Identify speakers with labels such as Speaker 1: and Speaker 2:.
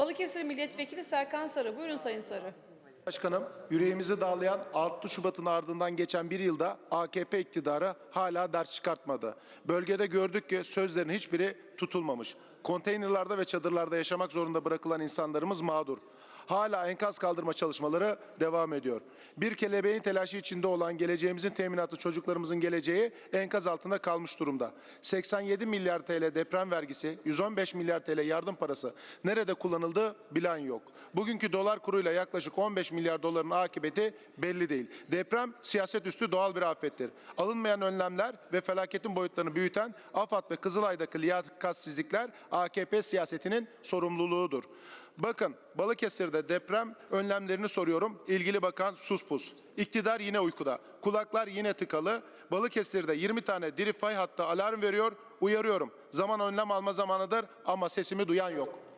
Speaker 1: Balıkesir Milletvekili Serkan Sarı. Buyurun Sayın Sarı.
Speaker 2: Başkanım, yüreğimizi dağlayan 6 Şubat'ın ardından geçen bir yılda AKP iktidarı hala ders çıkartmadı. Bölgede gördük ki sözlerin hiçbiri tutulmamış. Konteynerlarda ve çadırlarda yaşamak zorunda bırakılan insanlarımız mağdur. Hala enkaz kaldırma çalışmaları devam ediyor. Bir kelebeğin telaşı içinde olan geleceğimizin teminatı çocuklarımızın geleceği enkaz altında kalmış durumda. 87 milyar TL deprem vergisi, 115 milyar TL yardım parası nerede kullanıldı bilen yok. Bugünkü dolar kuruyla yaklaşık 15 milyar doların akıbeti belli değil. Deprem siyaset üstü doğal bir afettir. Alınmayan önlemler ve felaketin boyutlarını büyüten AFAD ve Kızılay'daki liyakatsizlikler AKP siyasetinin sorumluluğudur. Bakın Balıkesir'de deprem önlemlerini soruyorum. İlgili bakan sus pus. İktidar yine uykuda. Kulaklar yine tıkalı. Balıkesir'de 20 tane diri fay hatta alarm veriyor. Uyarıyorum. Zaman önlem alma zamanıdır ama sesimi duyan yok.